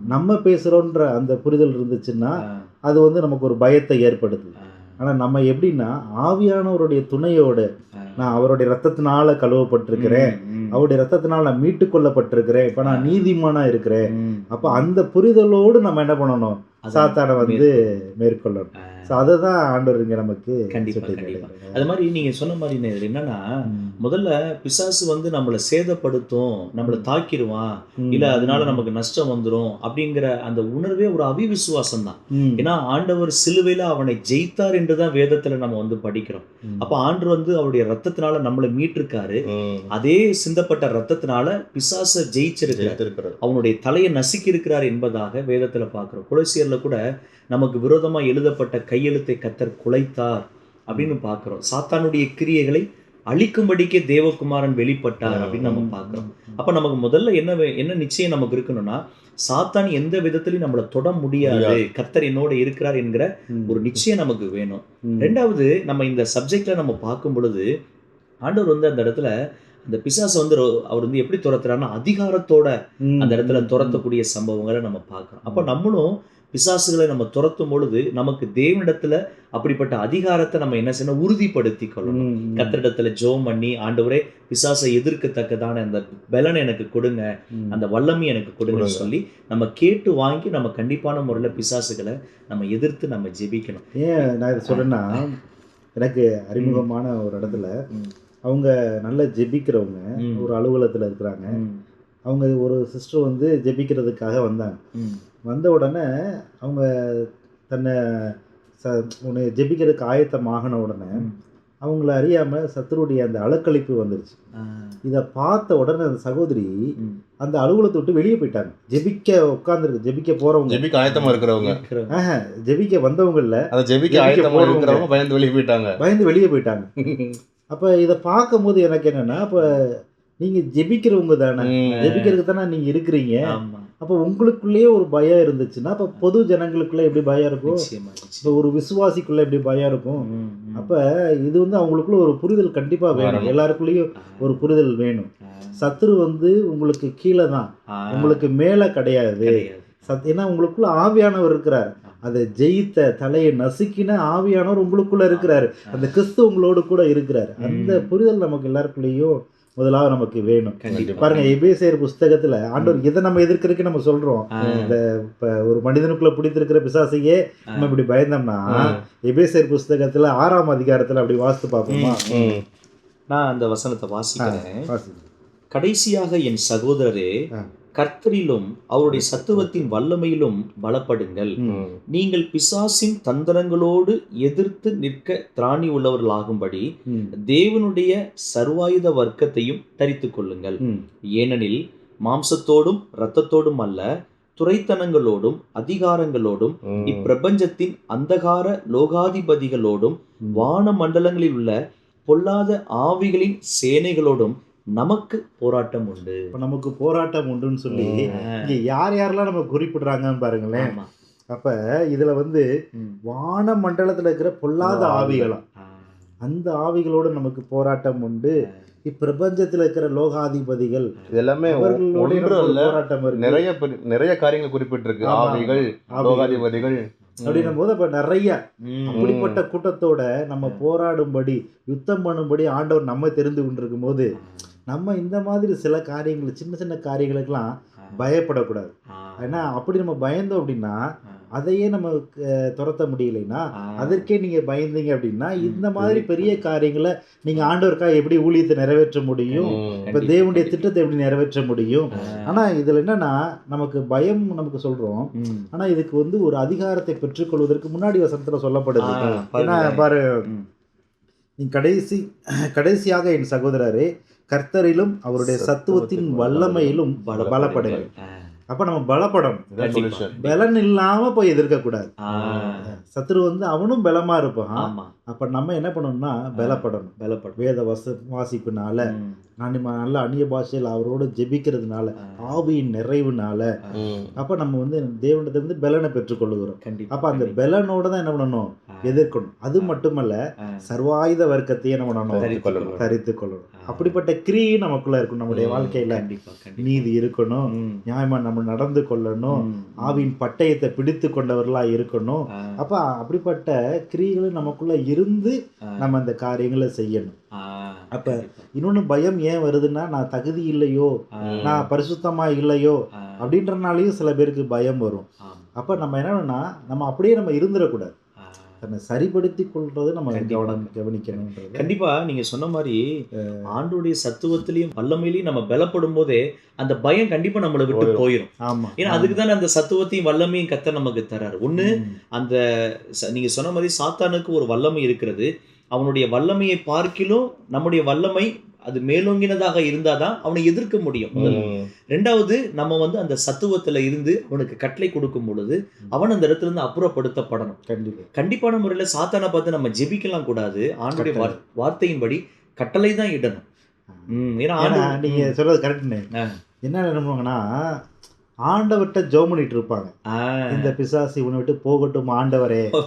நம்ம பேசுகிறோன்ற அந்த புரிதல் இருந்துச்சுன்னா அது வந்து நமக்கு ஒரு பயத்தை ஏற்படுத்துது. ஆனால் நம்ம எப்படின்னா ஆவியானவருடைய துணையோடு நான் அவருடைய ரத்தத்தினால கழுவப்பட்டிருக்கிறேன். அவருடைய ரத்தத்தினால நான் மீட்டு கொள்ளப்பட்டிருக்கிறேன் இப்போ நான் நீதிமானா இருக்கிறேன். அப்போ அந்த புரிதலோடு நம்ம என்ன பண்ணணும்? சாத்தானை வந்து மேற்கொள்ளணும். ஸோ அதை தான் ஆண்டவர் இங்கே நமக்கு கண்டிப்பா, சுட்டி கண்டிப்பா. காட்டுறாரு. அது மாதிரி நீங்க சொன்ன மாதிரி என்னன்னா. முதல்ல பிசாசு வந்து நம்மளை சேதப்படுத்தும் நம்மளை தாக்கிடுவான். இல்ல அதனால நமக்கு நஷ்டம் வந்துரும் அப்படிங்கிற அந்த உணர்வே ஒரு அவிவிசுவாசம் தான். ஏன்னா ஆண்டவர் சிலுவையில அவனை ஜெயித்தார் என்றுதான் வேதத்துல நம்ம வந்து படிக்கிறோம். அப்ப ஆண்டு வந்து அவருடைய ரத்தத்தினால நம்மளை மீட்டிருக்காரு. அதே சிந்தப்பட்ட ரத்தத்தினால பிசாச ஜெயிச்சிருக்காரு ஜெயித்திருக்கிறார். அவனுடைய தலையை நசுக்கி இருக்கிறார் என்பதாக வேதத்துல பார்க்கிறோம். குலசியர்ல கூட நமக்கு விரோதமா எழுதப்பட்ட கையெழுத்தை கத்தர் குலைத்தார் அப்படின்னு பார்க்கிறோம். சாத்தானுடைய கிரியைகளை அழிக்கும்படிக்கே தேவகுமாரன் வெளிப்பட்டார் அப்படின்னு நம்ம பார்க்கிறோம். அப்ப நமக்கு முதல்ல என்ன என்ன நிச்சயம் நமக்கு இருக்கணும்னா சாத்தான் எந்த விதத்திலையும் நம்மள தொட முடியாது கர்த்தர் என்னோட இருக்கிறார் என்கிற. ஒரு நிச்சயம் நமக்கு வேணும். ரெண்டாவது நம்ம இந்த சப்ஜெக்ட்ல நம்ம பார்க்கும் பொழுது ஆண்டவர் வந்து அந்த இடத்துல அந்த பிசாசை வந்து அவர் வந்து எப்படி துரத்துறாருன்னா அதிகாரத்தோட. அந்த இடத்துல துரத்தக்கூடிய சம்பவங்களை நம்ம பார்க்கிறோம் அப்போ நம்மளும் பிசாசுகளை நம்ம துரத்தும் பொழுது நமக்கு தேவனிடத்துல அப்படிப்பட்ட அதிகாரத்தை நம்ம என்ன செய்யணும் உறுதிப்படுத்தி கொள்ளணும். கத்திரிடத்துல ஜோம் பண்ணி ஆண்டவரே பிசாசை எதிர்க்கத்தக்கதான அந்த பலன் எனக்கு கொடுங்க. அந்த வல்லமை எனக்கு கொடுங்கன்னு கொடுங்க. சொல்லி நம்ம கேட்டு வாங்கி நம்ம கண்டிப்பான முறையில் பிசாசுகளை நம்ம எதிர்த்து நம்ம ஜெபிக்கணும் ஏன் நான் இதை சொல்றேன்னா எனக்கு அறிமுகமான ஒரு இடத்துல. அவங்க நல்லா ஜெபிக்கிறவங்க. ஒரு அலுவலகத்தில் இருக்கிறாங்க. அவங்க ஒரு சிஸ்டர் வந்து ஜெபிக்கிறதுக்காக வந்தாங்க. வந்த உடனே அவங்க தன்னை ச உன்னை ஜெபிக்கிறதுக்கு ஆயத்தமாகின உடனே ம். அவங்கள அறியாமல் சத்துருடைய அந்த அலக்களிப்பு வந்துருச்சு. இதை பார்த்த உடனே அந்த சகோதரி. அந்த அலுவலகத்தை விட்டு வெளியே போயிட்டாங்க. ஜெபிக்க உட்காந்துருக்கு ஜெபிக்க போறவங்க. ஜெபிக்க ஆயத்தமா இருக்கிறவங்க. ஜெபிக்க வந்தவங்க இல்ல. அதை ஜெபிக்க ஆயத்தமா. இருக்கிறவங்க பயந்து வெளியே போயிட்டாங்க. பயந்து வெளியே போயிட்டாங்க. அப்ப இதை பார்க்கும்போது எனக்கு என்னன்னா அப்ப நீங்க ஜெபிக்கிறவங்க தானே. ஜெபிக்கிறதுக்கு தானே நீங்க இருக்கிறீங்க. ஆமா. அப்ப உங்களுக்குள்ளேயே ஒரு பயம் இருந்துச்சுன்னா அப்ப பொது ஜனங்களுக்குள்ள எப்படி பயம் இருக்கும் இப்ப. ஒரு விசுவாசிக்குள்ள எப்படி பயம் இருக்கும். அப்ப இது வந்து அவங்களுக்குள்ள ஒரு புரிதல் கண்டிப்பா வேணும். எல்லாருக்குள்ளேயும் ஒரு புரிதல் வேணும். சத்துரு வந்து உங்களுக்கு கீழே தான். உங்களுக்கு மேல கிடையாது. சத் ஏன்னா உங்களுக்குள்ள ஆவியானவர் இருக்கிறார் அதை ஜெயித்த தலையை நசுக்கின ஆவியானவர் உங்களுக்குள்ள இருக்கிறாரு அந்த கிறிஸ்து உங்களோடு கூட இருக்கிறார் அந்த. புரிதல் நமக்கு எல்லாருக்குள்ளேயும் முதலாவது நமக்கு வேணும். பாருங்க எபேசியர் புஸ்தகத்துல ஆண்டவர் இதை நம்ம எதிர்க்கிறதுக்கு நம்ம சொல்றோம். இந்த ஒரு மனிதனுக்குள்ள பிடித்திருக்கிற பிசாசையே நம்ம இப்படி பயந்தோம்னா எபேசியர் புஸ்தகத்துல ஆறாம் அதிகாரத்துல அப்படி வாசித்து பார்ப்போமா. நான் அந்த வசனத்தை வாசிக்கிறேன் வாசி. கடைசியாக என் சகோதரரே. கர்த்தரிலும் அவருடைய சத்துவத்தின் வல்லமையிலும் பலப்படுங்கள். நீங்கள் பிசாசின் தந்திரங்களோடு எதிர்த்து நிற்க திராணி உள்ளவர்களாகும்படி. தேவனுடைய சர்வாயுத வர்க்கத்தையும் தரித்துக் கொள்ளுங்கள். ஏனெனில் மாம்சத்தோடும் இரத்தத்தோடும் அல்ல துரைத்தனங்களோடும் அதிகாரங்களோடும். இப்பிரபஞ்சத்தின் அந்தகார லோகாதிபதிகளோடும் வான மண்டலங்களில் உள்ள பொல்லாத ஆவிகளின் சேனைகளோடும் நமக்கு போராட்டம் உண்டு இப்ப நமக்கு போராட்டம் உண்டுன்னு சொல்லி. இங்க யார் யாரெல்லாம் நம்ம குறிப்பிடுறாங்கன்னு பாருங்களேன். அப்ப இதுல வந்து. வான மண்டலத்துல இருக்கிற பொல்லாத ஆவிகளாம். அந்த ஆவிகளோடு நமக்கு போராட்டம் உண்டு இப்பிரபஞ்சத்துல இருக்கிற லோகாதிபதிகள் இது எல்லாமே ஒ- அவர்களோட ஒன்று நமக்கு ஒரு அல்ல போராட்டம் நிறைய நிறைய காரியங்கள் குறிப்பிட்டிருக்கு ஆவிகள். லோகாதிபதிகள் அப்படின்னும் போது அப்ப நிறைய. அப்படிப்பட்ட கூட்டத்தோட நம்ம போராடும்படி யுத்தம் பண்ணும்படி ஆண்டவர் நம்ம தெரிந்து கொண்டிருக்கும் போது நம்ம இந்த மாதிரி சில காரியங்கள் சின்ன சின்ன காரியங்களுக்கெல்லாம் பயப்படக்கூடாது. ஏன்னா அப்படி நம்ம பயந்தோம் அப்படின்னா. அதையே நம்ம துரத்த முடியலைன்னா. அதற்கே நீங்க பயந்தீங்க அப்படின்னா. இந்த மாதிரி பெரிய காரியங்களை நீங்க ஆண்டவருக்காக எப்படி ஊழியத்தை நிறைவேற்ற முடியும். இப்ப தேவனுடைய. திட்டத்தை எப்படி நிறைவேற்ற முடியும். ஆனா இதுல என்னன்னா நமக்கு பயம் நமக்கு சொல்றோம். ஆனா இதுக்கு வந்து ஒரு அதிகாரத்தை பெற்றுக்கொள்வதற்கு முன்னாடி வசனத்துல சொல்லப்படுது ஏன்னா. பாரு கடைசி கடைசியாக என் சகோதரரே கர்த்தரிலும் அவருடைய சத்துவத்தின் வல்லமையிலும் பலப்படுங்கள். அப்ப நம்ம பலப்படணும். பலன் இல்லாம போய் எதிர்க்க கூடாது ஆ. சத்துரு வந்து அவனும் பலமா இருப்பான் ஆமா அப்ப நம்ம என்ன பண்ணணும்னா பலப்படணும் பலப்படும் வேத வச வாசிப்புனால நம்ம நல்ல அந்நிய பாஷையில் அவரோட ஜெபிக்கிறதுனால. ஆவியின் நிறைவுனால. அப்ப நம்ம வந்து தேவனிடத்திலிருந்து பலனை பெற்றுக்கொள்ளுகிறோம் அப்ப அந்த. பலனோட தான் என்ன பண்ணணும். எதிர்க்கணும் அது மட்டுமல்ல. சர்வாயுத வர்க்கத்தையே என்ன பண்ணணும். தரித்து கொள்ளணும். அப்படிப்பட்ட கிரியை நமக்குள்ள இருக்கும் நம்முடைய. வாழ்க்கையில நீதி இருக்கணும் ம். நியாயமா நம்ம நடந்து கொள்ளணும். ஆவியின் பட்டயத்தை பிடித்து கொண்டவர்களா இருக்கணும். அப்ப அப்படிப்பட்ட கிரியைகளும் நமக்குள்ள இருந்து. நம்ம அந்த காரியங்களை செய்யணும். அப்ப. இன்னொன்னு பயம் ஏன் வருதுன்னா நான் தகுதி இல்லையோ. நான் பரிசுத்தமா இல்லையோ. அப்படின்றனாலையும் சில பேருக்கு பயம் வரும். அப்ப நம்ம என்னன்னா நம்ம அப்படியே நம்ம இருந்துடக்கூடாது. தன்னை சரிப்படுத்தி கொள்றது நம்ம. கவனம் கவனிக்கணும்ன்றது கண்டிப்பா நீங்க சொன்ன மாதிரி ஆண்டோடைய சத்துவத்திலையும் வல்லமையிலையும் நம்ம பலப்படும் போதே அந்த பயம் கண்டிப்பா நம்மளை விட்டு போயிரும். போயிடும் ஆமா ஏன்னா அதுக்கு தானே அந்த சத்துவத்தையும் வல்லமையும் கத்த நமக்கு தராரு ஒண்ணு ம். அந்த ச- நீங்க சொன்ன மாதிரி சாத்தானுக்கு ஒரு வல்லமை இருக்கிறது அவனுடைய வல்லமையை பார்க்கிலும் நம்முடைய வல்லமை அது மேலோங்கினதாக இருந்தாதான் அவனை எதிர்க்க முடியும். ரெண்டாவது நம்ம வந்து அந்த சத்துவத்துல இருந்து அவனுக்கு கட்டளை கொடுக்கும் பொழுது அவன் அந்த இடத்துல இருந்து அப்புறப்படுத்தப்படணும். கண்டிப்பா. கண்டிப்பான முறையில சாத்தானை பார்த்து நம்ம ஜெபிக்கலாம் கூடாது. ஆண்டுடைய வார்- வார்த்தையின்படி கட்டளை தான் இடணும். ஏன்னா நீங்க சொல்றது கரெக்ட்னு ஆ. என்ன நினைப்பாங்கன்னா ஆண்டவர்கிட்ட ஜெபம் பண்ணிட்டு இருப்பாங்க. இந்த பிசாசு இவனை விட்டு போகட்டும் ஆண்டவரே.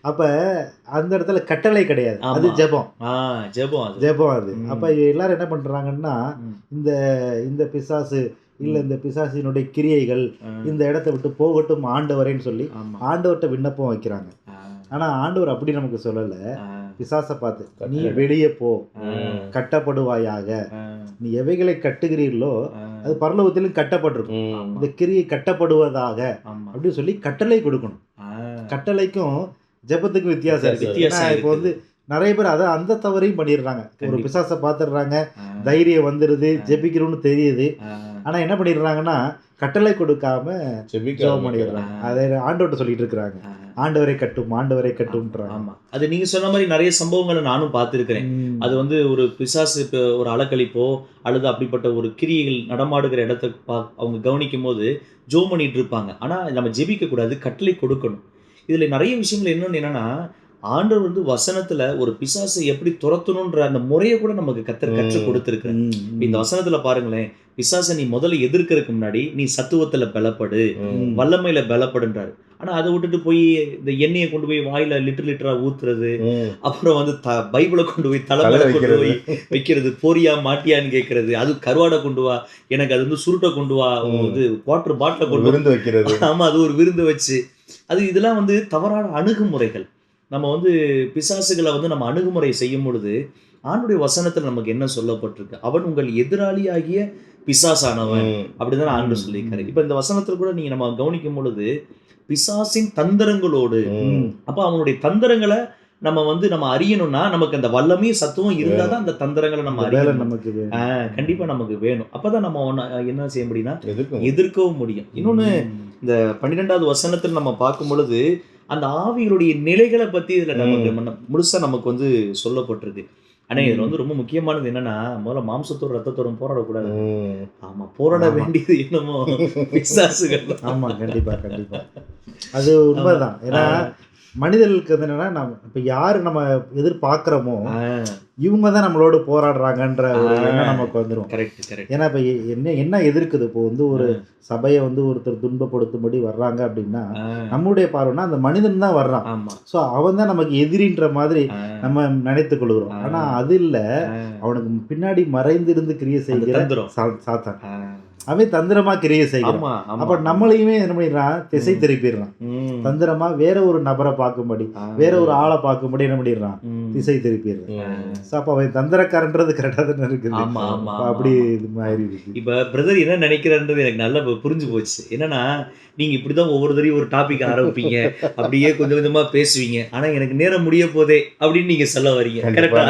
அப்ப அந்த இடத்துல கட்டளை கிடையாது. அது. ஜெபம். ஜெபம் ஜெபம் அது. அப்ப எல்லாரும் என்ன பண்றாங்கன்னா. இந்த இந்த பிசாசு இல்ல இந்த பிசாசினுடைய கிரியைகள் இந்த இடத்தை விட்டு போகட்டும் ஆண்டவரேன்னு சொல்லி. ஆண்டவர்கிட்ட விண்ணப்பம் வைக்கிறாங்க. ஆனா ஆண்டவர் அப்படி நமக்கு சொல்லல. பிசாசை பார்த்து நீ. வெளியே போ. கட்டப்படுவாயாக. நீ எவைகளை கட்டுகிறீர்களோ அது பரலோகத்திலும் கட்டப்பட்டிருக்கும். இந்த கிரியை கட்டப்படுவதாக. அப்படின்னு சொல்லி கட்டளை கொடுக்கணும். கட்டளைக்கும் ஜெபத்துக்கும் வித்தியாசம் இருக்கு. இப்போ வந்து நிறைய பேர் அதை அந்த தவறையும் பண்ணிடுறாங்க. ஒரு. பிசாசை பார்த்துடுறாங்க தைரியம் வந்துடுது ஜெபிக்கணும்னு தெரியுது. ஆ, ஆனா என்ன பண்ணிடுறாங்கன்னா கட்டளை கொடுக்காம ஜெபிக்க ஜெபம் ஆரம்பிக்கிறாங்க. பண்ணிடுறாங்க. அதை ஆண்டவர்கிட்ட சொல்லிட்டு இருக்கிறாங்க. ஆண்டவரை கட்டும் ஆண்டவரை கட்டும்ன்றாங்க. ஆமா. அது நீங்க சொன்ன மாதிரி நிறைய சம்பவங்களை நானும் பார்த்திருக்கிறேன். அது வந்து ஒரு பிசாசு ஒரு அலக்கழிப்போ அல்லது அப்படிப்பட்ட ஒரு கிரியைகள் நடமாடுகிற இடத்த பா அவங்க கவனிக்கும் போது ஜோம் பண்ணிட்டு இருப்பாங்க. ஆனா நம்ம ஜெபிக்க கூடாது கட்டளை கொடுக்கணும். இதுல நிறைய விஷயங்கள் என்னன்னு என்னன்னா ஆண்டவர் வந்து வசனத்துல ஒரு பிசாசை எப்படி துரத்தணுன்ற அந்த முறையை கூட நமக்கு கத்தர் ம், ம். இந்த வசனத்துல பாருங்களேன் பிசாசை நீ முதல்ல எதிர்க்கிறதுக்கு முன்னாடி நீ சத்துவத்துல பலப்படு. வல்லமையில பலப்படுன்றாரு ஆனா அதை விட்டுட்டு போய் இந்த எண்ணெயை கொண்டு போய் வாயில லிட்டர் லிட்டரா ஊத்துறது. அப்புறம் வந்து த பைபிளை கொண்டு போய் தலை தலைமையில கொண்டு. போய் வைக்கிறது போறியா மாட்டியான்னு கேட்கறது அது கருவாடை கொண்டு வா எனக்கு அது வந்து சுருட்டை கொண்டு வா. இது வாட்டர் பாட்டில கொண்டு விருந்து வைக்கிறது ஆமா அது ஒரு விருந்து வச்சு அது இதெல்லாம் வந்து தவறான அணுகுமுறைகள் நம்ம வந்து பிசாசுகளை வந்து நம்ம அணுகுமுறை செய்யும் பொழுது ஆண்டுடைய வசனத்துல நமக்கு என்ன சொல்லப்பட்டிருக்கு அவன் உங்கள் எதிராளியாகிய பிசாசானவன். அப்படிதான் ஆண்டு. சொல்லியிருக்காரு இப்ப இந்த வசனத்துல கூட நீங்க நம்ம கவனிக்கும் பொழுது பிசாசின் தந்திரங்களோடு. அப்ப அவனுடைய தந்திரங்களை நம்ம வந்து நம்ம அறியணும்னா நமக்கு அந்த வல்லமையும் சத்துவம் இருந்தாதான் அந்த தந்திரங்களை நம்ம அறியணும். நமக்கு நமக்கு வேணும். அப்பதான் நம்ம ஒண்ணு- என்ன செய்ய முடியும்னா எதிர்க்கவும் முடியும். இன்னொன்னு. இந்த பன்னிரெண்டாவது வசனத்தில் நம்ம பார்க்கும் பொழுது அந்த ஆவிகளுடைய நிலைகளை பத்தி இதுல நமக்கு மன்ன- முழுசா நமக்கு வந்து சொல்லப்பட்டிருக்கு. ஆனா இதுல வந்து ரொம்ப முக்கியமானது என்னன்னா முதல்ல மாம்சத்தோட ரத்தத்தோடும் போராடக்கூடாது. ஆமா போராட. வேண்டியது என்னமோ பிசாசுகள் தான். ஆமா கண்டிப்பா கண்டிப்பா. அது உண்மைதான். ஏன்னா மனிதர்களுக்கு வந்து என்னன்னா நம்ம இப்ப யாரு நம்ம எதிர்பார்க்கிறோமோ இவங்க தான் நம்மளோட போராடுறாங்கன்ற ஒரு. எண்ணம் நமக்கு வந்துடும் கரெக்ட் கரெக்ட் ஏன்னா இப்ப என்ன என்ன எதிர்க்குது? இப்போ வந்து ஒரு சபையை வந்து ஒருத்தர் துன்பப்படுத்தும்படி வர்றாங்க அப்படின்னா நம்முடைய பார்வைனா அந்த மனிதன் தான் வர்றான். ஸோ அவன் தான் நமக்கு எதிரின்ற மாதிரி நம்ம நினைத்துக் கொள்கிறோம். ஆனா அது இல்ல. அவனுக்கு பின்னாடி மறைந்திருந்து கிரியை செய்கிற சாத்தான். அவன் தந்திரமா கிரியை ஆமா அப்ப நம்மளையுமே என்ன பண்ணிடுறான் திசை. திருப்பிடுறான். தந்திரமா வேற ஒரு நபரை பார்க்கும்படி வேற ஒரு ஆளை பார்க்கும்படி என்ன பண்ணிடுறான். திசை திருப்பிடுறான். அப்போ அவன் தந்திரக்காரன்றது கரெக்டாக தானே இருக்குது. அப்படி. இது மாதிரி இருக்கு இப்ப பிரதர் என்ன நினைக்கிறான்றது எனக்கு நல்லா புரிஞ்சு போச்சு. என்னன்னா நீங்க இப்படிதான் ஒவ்வொரு தடவையும் ஒரு டாபிக் ஆரம்பிப்பீங்க. அப்படியே கொஞ்சம் கொஞ்சமா பேசுவீங்க. ஆனா எனக்கு நேரம் முடிய போதே அப்படின்னு நீங்க சொல்ல வரீங்க. கரெக்டா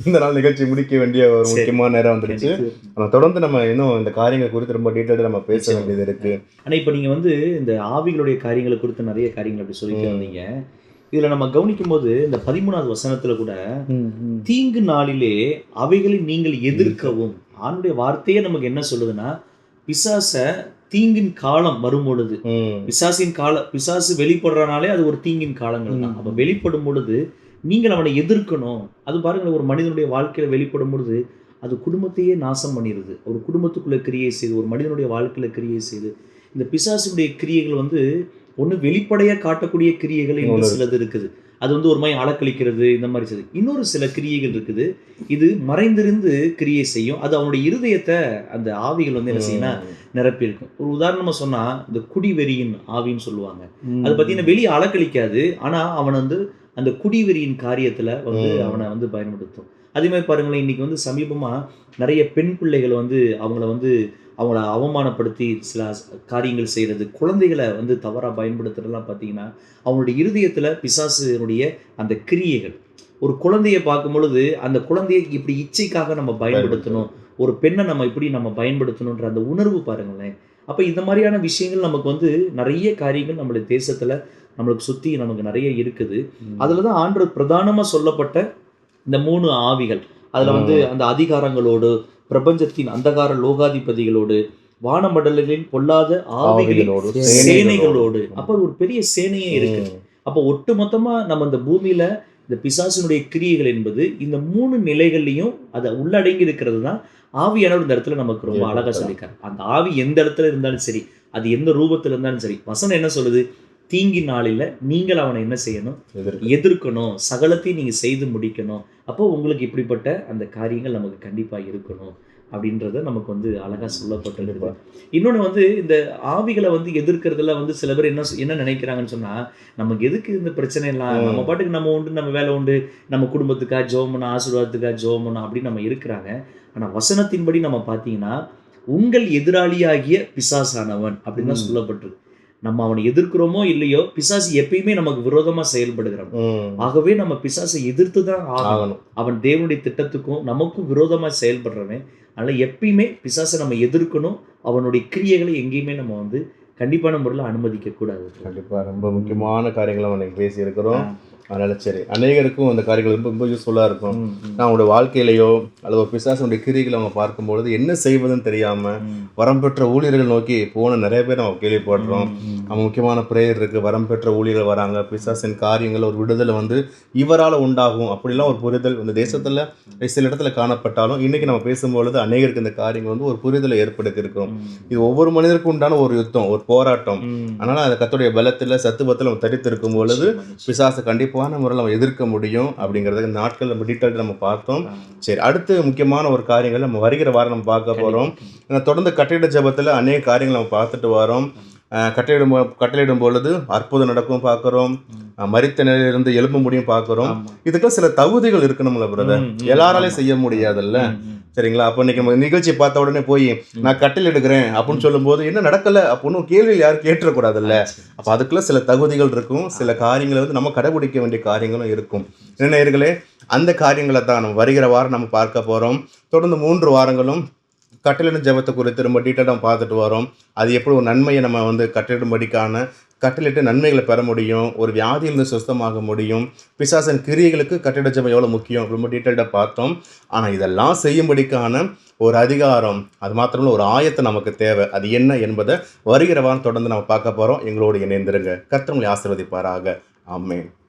இந்த நாள் நிகழ்ச்சி முடிக்க வேண்டிய ஒரு. முக்கியமான நேரம் வந்துருச்சு நம்ம தொடர்ந்து நம்ம இன்னும் இந்த காரியங்கள் குறித்து ரொம்ப டீட்டெயிலாக நம்ம பேச. வேண்டியது இருக்கு ஆனா இப்ப நீங்க வந்து இந்த ஆவிகளுடைய காரியங்களை குறித்து நிறைய காரியங்கள் அப்படி சொல்லிட்டு. வந்தீங்க இதுல நம்ம கவனிக்கும் போது இந்த பதிமூணாவது வசனத்துல கூட. தீங்கு நாளிலே அவைகளை நீங்கள் எதிர்க்கவும் ஆணுடைய வார்த்தையே நமக்கு என்ன சொல்லுதுன்னா பிசாச தீங்கின் காலம் வரும் பொழுது. பிசாசின் கால பிசாசு வெளிப்படுறனாலே அது ஒரு தீங்கின் காலங்கள் தான். அப்ப வெளிப்படும் பொழுது நீங்கள் அவனை எதிர்க்கணும். அது பாருங்களேன் ஒரு மனிதனுடைய வாழ்க்கையில வெளிப்படும் பொழுது அது குடும்பத்தையே நாசம் பண்ணிடுது ஒரு குடும்பத்துக்குள்ள கிரியை செய்து ஒரு மனிதனுடைய வாழ்க்கையில கிரியை செய்து இந்த பிசாசுடைய கிரியைகள் வந்து ஒண்ணு வெளிப்படையா காட்டக்கூடிய கிரியைகள் இன்னும் சிலது இருக்குது. அது வந்து ஒரு மாதிரி அளக்களிக்கிறது இந்த மாதிரி செய்யுது இன்னொரு சில கிரியைகள் இருக்குது. இது மறைந்திருந்து கிரியை செய்யும். அது அவனுடைய இருதயத்தை அந்த ஆவிகள் வந்து என்ன செய்யும்னா நிரப்பியிருக்கும். ஒரு உதாரணமா சொன்னா இந்த குடிவெறியின் ஆவின்னு சொல்லுவாங்க. அது பார்த்தீங்கன்னா வெளியே அலக்களிக்காது ஆனா அவன் வந்து அந்த குடிவெறியின் காரியத்துல வந்து. அவனை வந்து பயன்படுத்தும். அதே மாதிரி பாருங்களேன் இன்னைக்கு வந்து சமீபமா நிறைய பெண் பிள்ளைகள் வந்து அவங்கள வந்து அவங்கள அவமானப்படுத்தி சில காரியங்கள் செய்யறது குழந்தைகளை வந்து தவறா பயன்படுத்துறதெல்லாம் பார்த்தீங்கன்னா அவங்களுடைய இருதயத்துல பிசாசுனுடைய அந்த கிரியைகள். ஒரு குழந்தையை பார்க்கும் பொழுது அந்த குழந்தையை இப்படி இச்சைக்காக நம்ம பயன்படுத்தணும். ஒரு பெண்ணை நம்ம இப்படி நம்ம பயன்படுத்தணுன்ற அந்த உணர்வு பாருங்களேன். அப்ப இந்த மாதிரியான விஷயங்கள் நமக்கு வந்து நிறைய காரியங்கள் நம்மளுடைய தேசத்துல நம்மளுக்கு சுத்தி நமக்கு நிறைய இருக்குது. அதுல தான் ஆண்டு பிரதானமா சொல்லப்பட்ட இந்த மூணு ஆவிகள். அதுல வந்து அந்த அதிகாரங்களோடு பிரபஞ்சத்தின் அந்தகார லோகாதிபதிகளோடு வானமண்டலங்களில் பொல்லாத ஆவிகளோடு, சேனைகளோடு. அப்ப ஒரு பெரிய சேனையே இருக்கு. அப்போ ஒட்டு மொத்தமா நம்ம இந்த பூமியில இந்த பிசாசினுடைய கிரியைகள் என்பது இந்த மூணு நிலைகள்லையும் அதை உள்ளடங்கி இருக்கிறது தான் ஆவியானவர் இந்த இடத்துல நமக்கு ரொம்ப அழகா சொல்லியிருக்காரு. அந்த ஆவி எந்த இடத்துல இருந்தாலும் சரி அது எந்த ரூபத்தில் இருந்தாலும் சரி வசனம் என்ன சொல்லுது? தீங்கி நாளில் நீங்கள் அவனை என்ன செய்யணும்? எதிர்க்கு. எதிர்க்கணும். சகலத்தையும் நீங்கள் செய்து முடிக்கணும். அப்போ உங்களுக்கு இப்படிப்பட்ட அந்த காரியங்கள் நமக்கு கண்டிப்பாக இருக்கணும் அப்படின்றத நமக்கு வந்து அழகாக சொல்லப்பட்டிருக்கு இன்னொன்று வந்து இந்த ஆவிகளை வந்து எதிர்க்கிறதுல வந்து சில பேர் என்ன என்ன நினைக்கிறாங்கன்னு சொன்னால் நமக்கு எதுக்கு இந்த பிரச்சனை எல்லாம். நம்ம பாட்டுக்கு நம்ம உண்டு நம்ம வேலை உண்டு. நம்ம குடும்பத்துக்காக ஜோம் பண்ணணும் ஆசீர்வாதத்துக்காக ஜோம் பண்ணணும் அப்படின்னு நம்ம இருக்கிறாங்க. ஆனால் வசனத்தின்படி நம்ம பார்த்தீங்கன்னா உங்கள் எதிராளியாகிய பிசாசானவன் அப்படின்னு தான். சொல்லப்பட்டிருக்கு. நம்ம அவனை எதிர்க்கிறோமோ இல்லையோ பிசாசு எப்பயுமே நமக்கு விரோதமாக செயல்படுகிறான். ஆகவே நம்ம பிசாசை எதிர்த்து தான் ஆகணும். அவன் தேவனுடைய திட்டத்துக்கும் நமக்கும் விரோதமா செயல்படுறவன். அதனால எப்பயுமே பிசாசை நம்ம எதிர்க்கணும். அவனுடைய கிரியைகளை எங்கேயுமே நம்ம வந்து கண்டிப்பான முறையில் அனுமதிக்க கூடாது கண்டிப்பா. ரொம்ப முக்கியமான காரியங்களை நம்ம இன்னைக்கு பேசி இருக்கிறோம் அதனால சரி. அநேகருக்கும் அந்த காரியங்கள் ரொம்ப ரொம்ப யூஸ்ஃபுல்லாக இருக்கும். நான் அவங்களுடைய வாழ்க்கையிலையோ அல்லது ஒரு பிசாசனுடைய கிரிகளை அவங்க பார்க்கும்பொழுது என்ன செய்வதுன்னு தெரியாம ம், வரம் பெற்ற ஊழியர்கள் நோக்கி போன நிறைய பேர் நம்ம கேள்விப்படுறோம். நம்ம முக்கியமான ப்ரேயர் இருக்கு வரம் பெற்ற ஊழியர்கள் வராங்க பிசாசின் காரியங்கள் ஒரு விடுதலை வந்து இவரால் உண்டாகும் அப்படிலாம் ஒரு புரிதல் இந்த தேசத்துல சில இடத்துல காணப்பட்டாலும் இன்னைக்கு நம்ம பேசும்பொழுது அநேகருக்கு இந்த காரியங்கள் வந்து ஒரு புரிதலை ஏற்படுத்தி இருக்கிறோம் இது ஒவ்வொரு மனிதருக்கும் உண்டான ஒரு யுத்தம் ஒரு போராட்டம். அதனால அந்த கத்துடைய பலத்துல சத்துவத்தில் நம்ம தரித்திருக்கும் பொழுது நிச்சயமா, நிச்சயமா. கண்டிப்பான முறையில் நம்ம எதிர்க்க முடியும் அப்படிங்கிறத இந்த நாட்கள் நம்ம டீட்டெயில் நம்ம பார்த்தோம். சரி அடுத்து முக்கியமான ஒரு காரியங்கள் நம்ம வருகிற வாரம் நம்ம பார்க்க போகிறோம் தொடர்ந்து கட்டிட ஜபத்தில் அநேக காரியங்கள் நம்ம பார்த்துட்டு வரோம். கட்டளையிடும் கட்டளையிடும் பொழுது அற்புதம் நடக்கும் பார்க்குறோம். மரித்த நிலையிலிருந்து எழும்ப முடியும் பார்க்குறோம். இதுக்கெல்லாம் சில தகுதிகள் இருக்கணும்ல பிரதர் எல்லாராலையும். செய்ய முடியாதுல்ல. சரிங்களா? அப்போ இன்னைக்கு நம்ம நிகழ்ச்சி பார்த்த உடனே போய் நான் கட்டில் எடுக்கிறேன் அப்படின்னு சொல்லும்போது என்ன நடக்கல? அப்படின்னு கேள்வி யாரும் கேட்டுறக்கூடாதுல்ல அப்போ அதுக்குள்ள சில தகுதிகள் இருக்கும். சில காரியங்களை வந்து நம்ம கடைபிடிக்க வேண்டிய காரியங்களும் இருக்கும். என்ன அந்த காரியங்களை தான் நம்ம வருகிற வாரம் நம்ம பார்க்க போகிறோம் தொடர்ந்து மூன்று வாரங்களும் கட்டளிடும் ஜெபத்தை குறித்து ரொம்ப டீட்டெயிலாக பார்த்துட்டு வரோம். அது எப்படி ஒரு நன்மையை நம்ம வந்து கட்டளிடும்படிக்கான கட்டளிட்டு நன்மைகளை பெற முடியும் ஒரு வியாதியிலிருந்து சுத்தமாக முடியும். பிசாசன் கிரியைகளுக்கு கட்டிட ஜபம் எவ்வளோ முக்கியம் ரொம்ப டீட்டெயில்டாக பார்த்தோம். ஆனால் இதெல்லாம் செய்யும்படிக்கான ஒரு அதிகாரம் அது மாத்திரமல்ல ஒரு ஆயத்தை நமக்கு தேவை. அது என்ன என்பதை வருகிற வாரம் தொடர்ந்து நம்ம பார்க்க போகிறோம் எங்களோடு இணைந்திருங்க. கர்த்தர் ஆசிர்வதிப்பாராக. ஆசீர்வதிப்பாராக